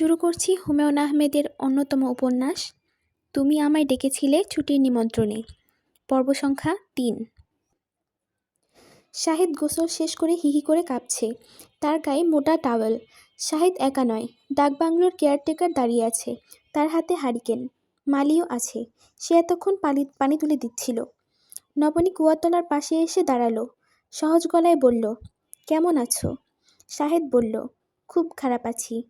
শুরু করছি হুমায়ুন আহমেদের অন্যতম উপন্যাস, তুমি আমায় ডেকেছিলে ছুটির নিমন্ত্রণে। পর্ব সংখ্যা তিন। শাহিদ গোসল শেষ করে হিহি করে কাঁপছে। তার গায়ে মোটা টাওয়েল। শাহিদ একা নয়, ডাকবাংলোর কেয়ারটেকার দাঁড়িয়ে আছে। তার হাতে হারিকেন। মালিও আছে। সে এতক্ষণ পানি পানি তুলে দিচ্ছিল। নবনী কুয়াতলার পাশে এসে দাঁড়াল। সহজ গলায় বলল, কেমন আছো? শাহেদ বলল, খুব খারাপ আছি।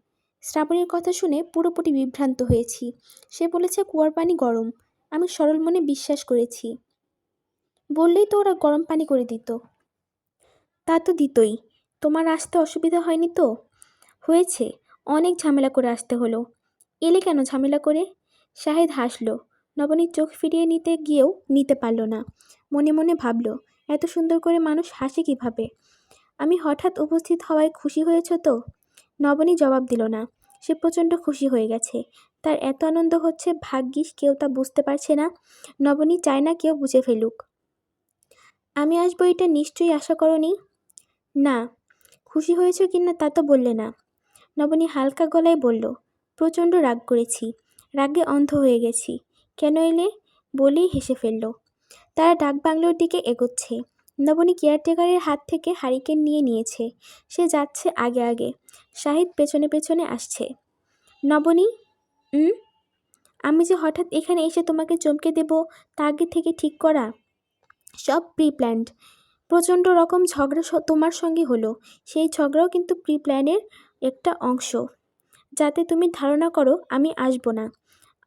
শ্রাবণীর কথা শুনে পুরোপুরি বিভ্রান্ত হয়েছি। সে বলেছে, কুয়ার পানি গরম। আমি সরল মনে বিশ্বাস করেছি। বললেই তো ওরা গরম পানি করে দিত। তা তো দিতই। তোমার আসতে অসুবিধা হয়নি তো? হয়েছে। অনেক ঝামেলা করে আসতে হলো। এলে কেন ঝামেলা করে? শাহেদ হাসলো। নবনীর চোখ ফিরিয়ে নিতে গিয়েও নিতে পারল না। মনে মনে ভাবল, এত সুন্দর করে মানুষ হাসে কীভাবে? আমি হঠাৎ উপস্থিত হওয়ায় খুশি হয়েছ তো? নবনী জবাব দিল না। সে প্রচণ্ড খুশি হয়ে গেছে। তার এত আনন্দ হচ্ছে, ভাগ্যিস কেউ তা বুঝতে পারছে না। নবনী চায় না কেউ বুঝে ফেলুক। আমি আসব এটা নিশ্চয়ই আশা করনি? না। খুশি হয়েছ কি না তা তো বললে না। নবনী হালকা গলায় বলল, প্রচণ্ড রাগ করেছি। রাগে অন্ধ হয়ে গেছি। কেন এলে? বলেই হেসে ফেলল। তারা ডাক বাংলোর দিকে এগোচ্ছে। নবনী কেয়ারটেকারের হাত থেকে হারিকেন নিয়ে নিয়েছে। সে যাচ্ছে আগে আগে। শাহিদ পেছনে পেছনে আসছে। নবনী আমি যে হঠাৎ এখানে এসে তোমাকে চমকে দেব তা আগে থেকে ঠিক করা। সব প্রি প্ল্যান্ড প্রচণ্ড রকম ঝগড়া তোমার সঙ্গে হলো। সেই ঝগড়াও কিন্তু প্রি প্ল্যানের একটা অংশ। যাতে তুমি ধারণা করো, আমি আসব না।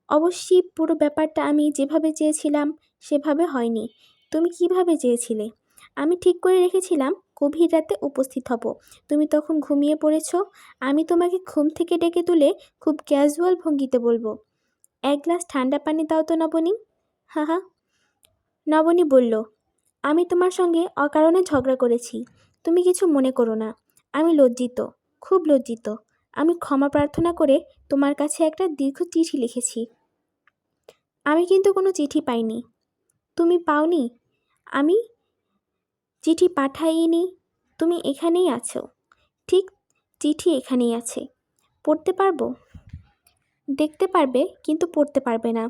অবশ্যই পুরো ব্যাপারটা আমি যেভাবে চেয়েছিলাম, সেভাবে হয়নি। তুমি কীভাবে চেয়েছিলে? আমি ঠিক করে রেখেছিলাম গভীর রাতে উপস্থিত হব। তুমি তখন ঘুমিয়ে পড়েছ? আমি তোমাকে ঘুম থেকে ডেকে তুলে খুব ক্যাজুয়াল ভঙ্গিতে বলব। এক গ্লাস ঠান্ডা পানি দাও তো নবনী। হা হা নবনী বলল, আমি তোমার সঙ্গে অকারণে ঝগড়া করেছি। তুমি কিছু মনে করো না। আমি লজ্জিত, খুব লজ্জিত। আমি ক্ষমা প্রার্থনা করে তোমার কাছে একটা দীর্ঘ চিঠি লিখেছি। আমি কিন্তু কোনো চিঠি পাইনি। তুমি পাওনি? আমি চিঠি পাঠাইনি, তুমি এখানেই আছো। ঠিক, চিঠি এখানেই আছে। পড়তে পারব? দেখতে পারবে, কিন্তু পড়তে পারবে না।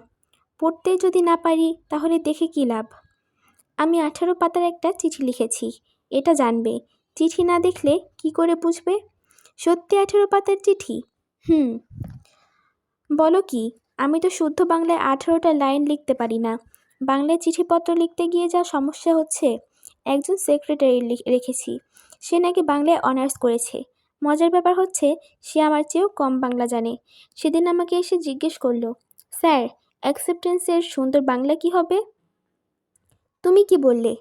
পড়তে যদি না পারি, তাহলে দেখে কী লাভ? আমি আঠারো পাতার একটা চিঠি লিখেছি, এটা জানবে। চিঠি না দেখলে কি করে বুঝবে? সত্যি আঠেরো পাতার চিঠি? হুম। বলো কি, আমি তো শুদ্ধ বাংলায় আঠেরোটা লাইন লিখতে পারি না। বাংলায় চিঠিপত্র লিখতে গিয়ে যা সমস্যা হচ্ছে একজন সেক্রেটারি রেখেছি। সে নাকি বাংলায় অনার্স করেছে। মজার ব্যাপার হচ্ছে, সে আমার চেয়েও কম বাংলা জানে। সেদিন আমাকে এসে জিজ্ঞেস করল, স্যার অ্যাকসেপ্টেন্সের সুন্দর বাংলা কি হবে? তুমি কি বললে?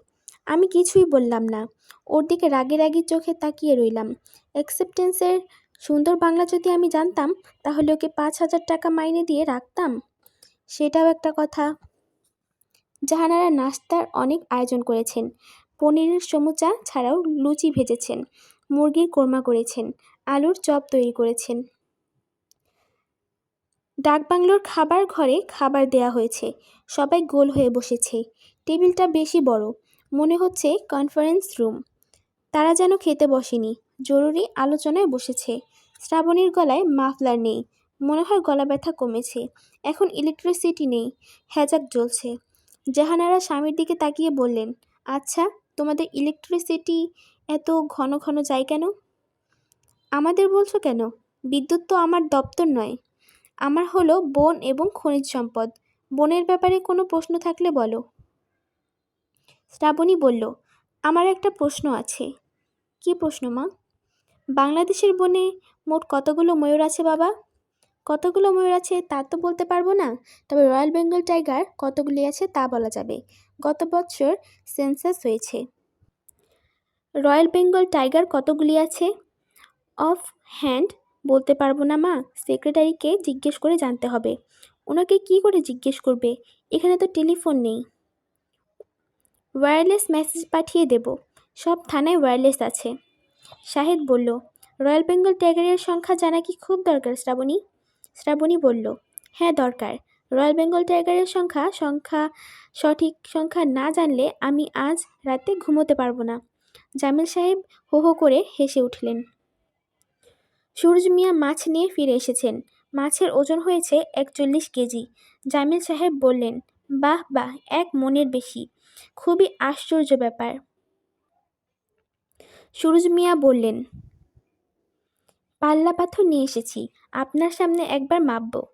আমি কিছুই বললাম না। ওর দিকে রাগে রাগি চোখে তাকিয়ে রইলাম। অ্যাকসেপ্টেন্সের সুন্দর বাংলা যদি আমি জানতাম, তাহলে ওকে পাঁচ হাজার টাকা মাইনে দিয়ে রাখতাম? সেটাও একটা কথা। জাহানারা নাস্তার অনেক আয়োজন করেছেন। পনিরের সমুচা ছাড়াও লুচি ভেজেছেন, মুরগির কোরমা করেছেন, আলুর চপ তৈরি করেছেন। ডাকবাংলোর খাবার ঘরে খাবার দেয়া হয়েছে, সবাই গোল হয়ে বসেছে, টেবিলটা বেশি বড়, মনে হচ্ছে কনফারেন্স রুম। তারা যেন খেতে বসেনি, জরুরি আলোচনায় বসেছে, শ্রাবণীর গলায় মাফলার নেই, মনে হয় গলা ব্যথা কমেছে, এখন ইলেকট্রিসিটি নেই হ্যাজাক জ্বলছে। জাহানারা স্বামীর দিকে তাকিয়ে বললেন আচ্ছা তোমাদের ইলেকট্রিসিটি এত ঘন ঘন যায় কেন? আমাদের বলছো কেন? বিদ্যুৎ তো আমার দপ্তর নয়। আমার হলো বন এবং খনিজ সম্পদ। বনের ব্যাপারে কোনো প্রশ্ন থাকলে বলো। শ্রাবণী বলল, আমার একটা প্রশ্ন আছে। কি প্রশ্ন মা? বাংলাদেশের বনে মোট কতগুলো ময়ূর আছে বাবা? কতগুলো ময়ূর আছে তা তো বলতে পারব না। তবে রয়্যাল বেঙ্গল টাইগার কতগুলি আছে তা বলা যাবে। গত বছর সেন্সাস হয়েছে। রয়্যাল বেঙ্গল টাইগার কতগুলি আছে? অফ হ্যান্ড বলতে পারব না মা, সেক্রেটারিকে জিজ্ঞেস করে জানতে হবে। ওনাকে কি করে জিজ্ঞেস করবে? এখানে তো টেলিফোন নেই। ওয়্যারলেস মেসেজ পাঠিয়ে দেব। সব থানায় ওয়্যারলেস আছে। শাহেদ বলল, রয়্যাল বেঙ্গল টাইগারের সংখ্যা জানা কি খুব দরকার শ্রাবণী? শ্রাবণী বলল হ্যাঁ দরকার। রয়্যাল বেঙ্গল টাইগারের সংখ্যা সংখ্যা, সঠিক সংখ্যা না জানলে আমি আজ রাতে ঘুমোতে পারব না। জামিল সাহেব হো হো করে হেসে উঠলেন। সুরজ মিয়া মাছ নিয়ে ফিরে এসেছেন। মাছের ওজন হয়েছে একচল্লিশ কেজি। জামিল সাহেব বললেন, বাহ বাহ, এক মনের বেশি। খুবই আশ্চর্য ব্যাপার। সুরজ মিয়া বললেন পাল্লা পাথর নিয়ে এসেছি, আপনার সামনে একবার মাপব।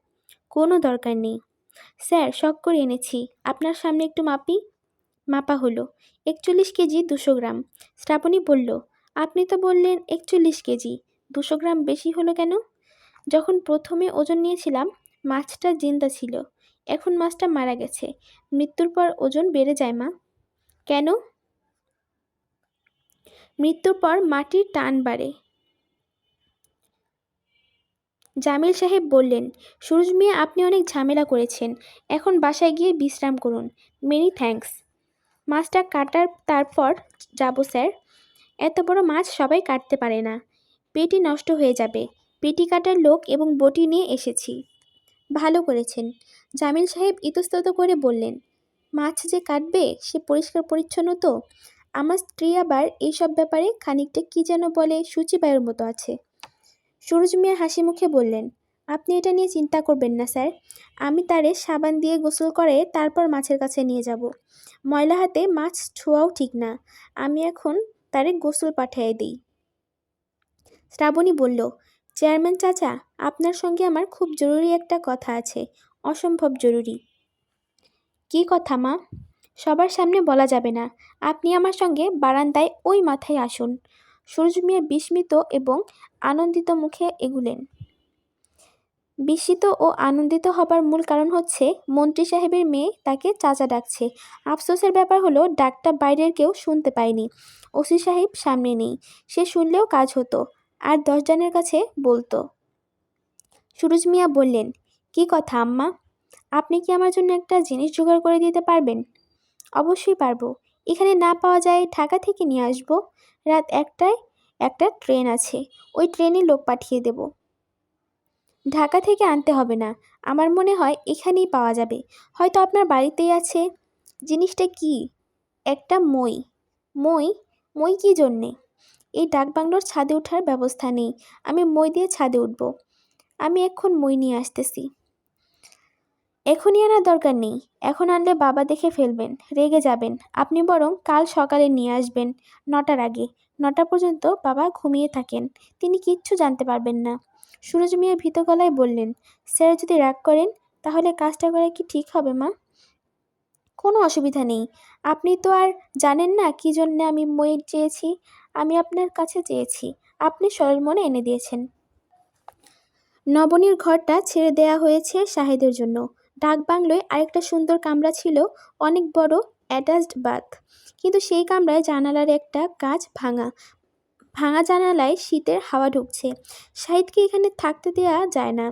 কোনো দরকার নেই। স্যার, শখ করে এনেছি। আপনার সামনে একটু মাপি? মাপা হলো, একচল্লিশ কেজি দুশো গ্রাম। শ্রাবণী বলল, আপনি তো বললেন একচল্লিশ কেজি, দুশো গ্রাম বেশি হলো কেন? যখন প্রথমে ওজন নিয়েছিলাম, মাছটা জিন্দা ছিল। এখন মাছটা মারা গেছে। মৃত্যুর পর ওজন বেড়ে যায়, মা। কেন? মৃত্যুর পর মাটির টান বাড়ে। জামিল সাহেব বললেন, সুরজ মিয়া, আপনি অনেক ঝামেলা করেছেন। এখন বাসায় গিয়ে বিশ্রাম করুন। Many thanks. মাছটা কাটার তারপর যাব, স্যার। এত বড় মাছ সবাই কাটতে পারে না। পেটি নষ্ট হয়ে যাবে। পেটি কাটার লোক এবং বটি নিয়ে এসেছি। ভালো করেছেন। জামিল সাহেব ইতস্তত করে বললেন, মাছ যে কাটবে, সে পরিষ্কার পরিচ্ছন্ন তো? আমার স্ত্রী আবার এইসব ব্যাপারে খানিকটা কি যেন বলে, সূচিবায়ুর মতো আছে। সুরজ মিয়া হাসি মুখে বললেন, আপনি এটা নিয়ে চিন্তা করবেন না, স্যার। আমি তারে সাবান দিয়ে গোসল করে তারপর মাছের কাছে নিয়ে যাব। ময়লা হাতে মাছ ছোঁয়াও ঠিক না। আমি এখন তারে গোসল পাঠিয়ে দিই। শ্রাবণী বলল, চেয়ারম্যান চাচা, আপনার সঙ্গে আমার খুব জরুরি একটা কথা আছে। অসম্ভব জরুরি। কী কথা, মা? সবার সামনে বলা যাবে না। আপনি আমার সঙ্গে বারান্দায় ওই মাথায় আসুন। সূরজ মিয়া বিস্মিত এবং আনন্দিত মুখে এগুলেন। বিস্মিত ও আনন্দিত হবার মূল কারণ হচ্ছে, মন্ত্রী সাহেবের মেয়ে তাকে চাচা ডাকছে। আফসোসের ব্যাপার হলো, ডাকটা বাইরের কেউ শুনতে পায়নি। ওসি সাহেব সামনে নেই। সে শুনলেও কাজ হতো। আর দশজনের কাছে বলতো। সুরজ মিয়া বললেন, কি কথা আম্মা? আপনি কি আমার জন্য একটা জিনিস জোগাড় করে দিতে পারবেন? অবশ্যই পারব। এখানে না পাওয়া যায় ঢাকা থেকে নিয়ে আসব। রাত একটায় একটা ট্রেন আছে। ওই ট্রেনে লোক পাঠিয়ে দেব। ঢাকা থেকে আনতে হবে না। আমার মনে হয় এখানেই পাওয়া যাবে। হয়তো আপনার বাড়িতেই আছে। জিনিসটা কি? একটা মই। মই? মই কী জন্যে? এই ডাকবাংলোর ছাদে ওঠার ব্যবস্থা নেই। আমি মই দিয়ে ছাদে উঠব। আমি এখন মই নিয়ে আসতেছি। এখনই আনার দরকার নেই। এখন আনলে বাবা দেখে ফেলবেন, রেগে যাবেন। আপনি বরং কাল সকালে নিয়ে আসবেন নটার আগে। নটা পর্যন্ত বাবা ঘুমিয়ে থাকেন। তিনি কিচ্ছু জানতে পারবেন না। সুরজ মিয়া ভীত গলায় বললেন, স্যার যদি রাগ করেন, তাহলে কাজটা করা কি ঠিক হবে, মা? কোনো অসুবিধা নেই। আপনি তো আর জানেন না কী জন্যে আমি মই চেয়েছি? আমি আপনার কাছে চেয়েছি। আপনি সরল মনে এনে দিয়েছেন। নবনীর ঘরটা ছেড়ে দেয়া হয়েছে শাহেদের জন্য। ডাক বাংলোয় আরেকটা সুন্দর কামরা ছিল, অনেক বড় অ্যাটাচড বাথ কিন্তু সেই কামরায় জানালার একটা কাঁচ ভাঙা ভাঙা জানালায় শীতের হাওয়া ঢুকছে। শাহিদকে এখানে থাকতে দেয়া যায় না।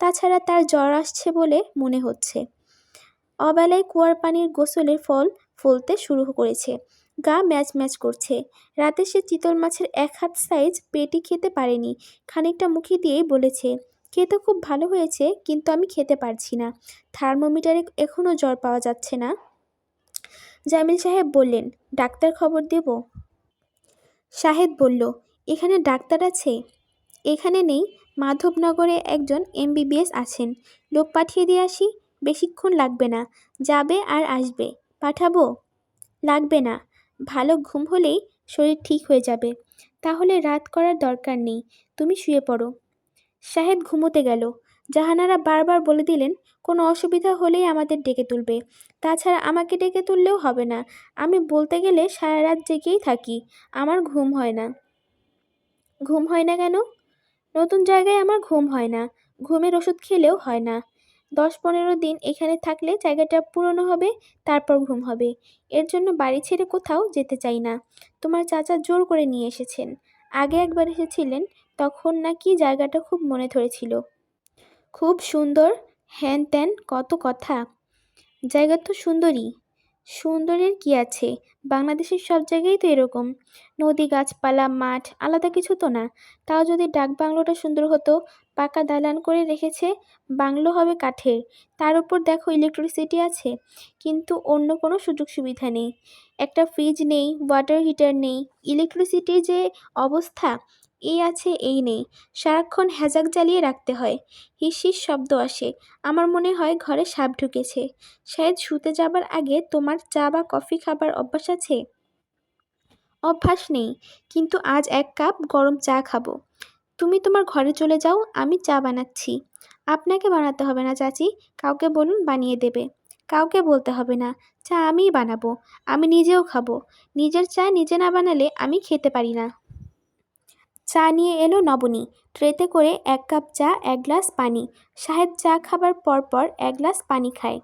তাছাড়া তার জ্বর আসছে বলে মনে হচ্ছে। অবেলায় কুয়ার পানির গোসলের ফল ফলতে শুরু করেছে। গা ম্যাচ ম্যাচ করছে। রাতে সে চিতল মাছের এক হাত সাইজ পেটি খেতে পারেনি। খানিকটা মুখে দিয়েই বলেছে খেতে খুব ভালো হয়েছে, কিন্তু আমি খেতে পারছি না। থার্মোমিটারে এখনও জ্বর পাওয়া যাচ্ছে না। জামিল সাহেব বললেন, ডাক্তার খবর দেব? শাহেদ বলল, এখানে ডাক্তার আছে? এখানে নেই। মাধবনগরে একজন এমবিবিএস আছেন। লোক পাঠিয়ে দিয়ে আসি। বেশিক্ষণ লাগবে না। যাবে আর আসবে। পাঠাবো? লাগবে না। ভালো ঘুম হলেই শরীর ঠিক হয়ে যাবে। তাহলে রাত করার দরকার নেই। তুমি শুয়ে পড়ো। শাহেদ ঘুমোতে গেল। জাহানারা বারবার বলে দিলেন, কোনো অসুবিধা হলেই আমাদের ডেকে তুলবে। তাছাড়া আমাকে ডেকে তুললেও হবে না। আমি বলতে গেলে সারা রাত জেগেই থাকি। আমার ঘুম হয় না। ঘুম হয় না কেন? নতুন জায়গায় আমার ঘুম হয় না। ঘুমের ওষুধ খেলেও হয় না। দশ পনেরো দিন এখানে থাকলে জায়গাটা পুরনো হবে, তারপর ঘুম হবে। এর জন্য বাড়ি ছেড়ে কোথাও যেতে চাই না। তোমার চাচা জোর করে নিয়ে এসেছেন। আগে একবার এসেছিলেন তখন নাকি জায়গাটা খুব মনে ধরেছিল। খুব সুন্দর, হ্যান ত্যান, কত কথা। জায়গা তো সুন্দরই সুন্দরের কি আছে? বাংলাদেশের সব জায়গায় তো এরকম। নদী, গাছপালা, মাঠ, আলাদা কিছু তো না। তাও যদি ডাক বাংলোটা সুন্দর হতো, পাকা দালান করে রেখেছে, বাংলো হবে কাঠের। তার উপর দেখো ইলেকট্রিসিটি আছে, কিন্তু অন্য কোনো সুযোগ সুবিধা নেই। একটা ফ্রিজ নেই ওয়াটার হিটার নেই ইলেকট্রিসিটির যে অবস্থা এই আছে, এই নেই। সারাক্ষণ হ্যাজাক জ্বালিয়ে রাখতে হয়। হিসিস শব্দ আসে। আমার মনে হয় ঘরে সাপ ঢুকেছে। শায়দ শুতে যাবার আগে তোমার চা বা কফি খাবার অভ্যাস আছে? অভ্যাস নেই, কিন্তু আজ এক কাপ গরম চা খাব। তুমি তোমার ঘরে চলে যাও, আমি চা বানাচ্ছি। আপনাকে বানাতে হবে না, চাচি। কাউকে বলুন বানিয়ে দেবে। কাউকে বলতে হবে না। চা আমিই বানাবো। আমি নিজেও খাব। নিজের চা নিজে না বানালে আমি খেতে পারি না। চা নিয়ে এলো নবনী। ট্রেতে করে এক কাপ চা, এক গ্লাস পানি। শাহেদ চা খাবার পর পর এক গ্লাস পানি খায়।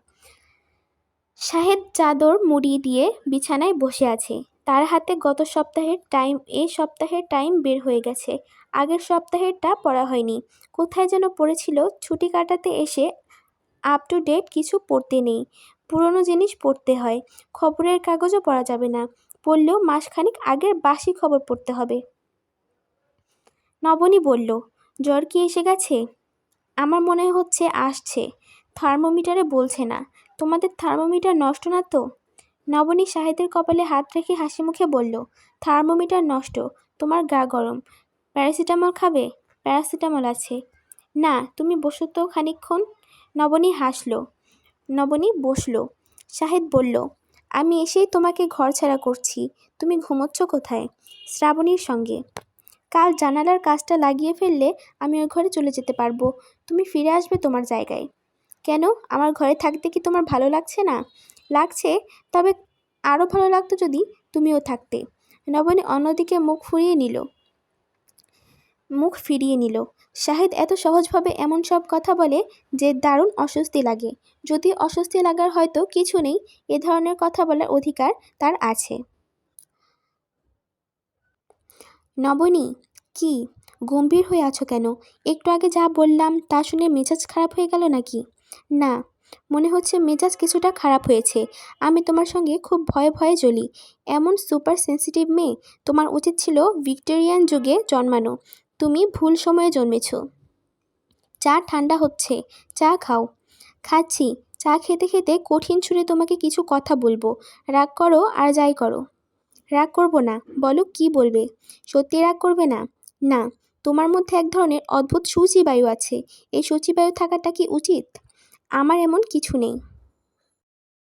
শাহেদ চাদর মুড়ি দিয়ে বিছানায় বসে আছে। তার হাতে গত সপ্তাহের টাইম এই সপ্তাহের টাইম বের হয়ে গেছে। আগের সপ্তাহেরটা পড়া হয়নি। কোথায় যেন পড়েছিল, ছুটি কাটাতে এসে আপ টু ডেট কিছু পড়তে নেই। পুরনো জিনিস পড়তে হয়। খবরের কাগজও পড়া যাবে না। পড়লেও মাসখানিক আগের বাসি খবর পড়তে হবে। নবনী বলল, জ্বর কি এসে গেছে? আমার মনে হচ্ছে আসছে। থার্মোমিটারে বলছে না। তোমাদের থার্মোমিটার নষ্ট না তো? নবনী শাহেদের কপালে হাত রেখে হাসি মুখে বলল, থার্মোমিটার নষ্ট। তোমার গা গরম। প্যারাসিটামল খাবে? প্যারাসিটামল আছে। না, তুমি বসো তো খানিকক্ষণ। নবনী হাসলো। নবনী বসল। শাহেদ বলল, আমি এসেই তোমাকে ঘর ছাড়া করছি। তুমি ঘুমোচ্ছ কোথায়? শ্রাবণীর সঙ্গে। কাল জানালার কাজটা লাগিয়ে ফেললে আমি ওই ঘরে চলে যেতে পারব। তুমি ফিরে আসবে তোমার জায়গায়। কেন? আমার ঘরে থাকতে কি তোমার ভালো লাগছে না? লাগছে, তবে আরও ভালো লাগতো যদি তুমিও থাকতে। নবনী অন্যদিকে মুখ ফুরিয়ে নিল। মুখ ফিরিয়ে নিল। শাহিদ এত সহজভাবে এমন সব কথা বলে যে দারুণ অস্বস্তি লাগে। যদি অস্বস্তি লাগার হয়তো কিছু নেই, এ ধরনের কথা বলার অধিকার তার আছে। নবনী, কি? গম্ভীর হয়ে আছো কেন? একটু আগে যা বললাম তা শুনে মেজাজ খারাপ হয়ে গেল নাকি? না, মনে হচ্ছে মেজাজ কিছুটা খারাপ হয়েছে। আমি তোমার সঙ্গে খুব ভয়ে ভয়ে জ্বলি। এমন সুপার সেন্সিটিভ মেয়ে তোমার উচিত ছিল ভিক্টোরিয়ান যুগে জন্মানো। তুমি ভুল সময়ে জন্মেছ। চা ঠান্ডা হচ্ছে, চা খাও। খাচ্ছি। চা খেতে খেতে কঠিন সুরে তোমাকে কিছু কথা বলব। রাগ করো আর যাই করো। রাগ করব না, বলো কি বলবে? সত্যি রাগ করবে না? না, তোমার মধ্যে এক ধরনের অদ্ভুত সূচিবায়ু আছে। এই সূচিবায়ু থাকাটা কি উচিত? আমার এমন কিছু নেই।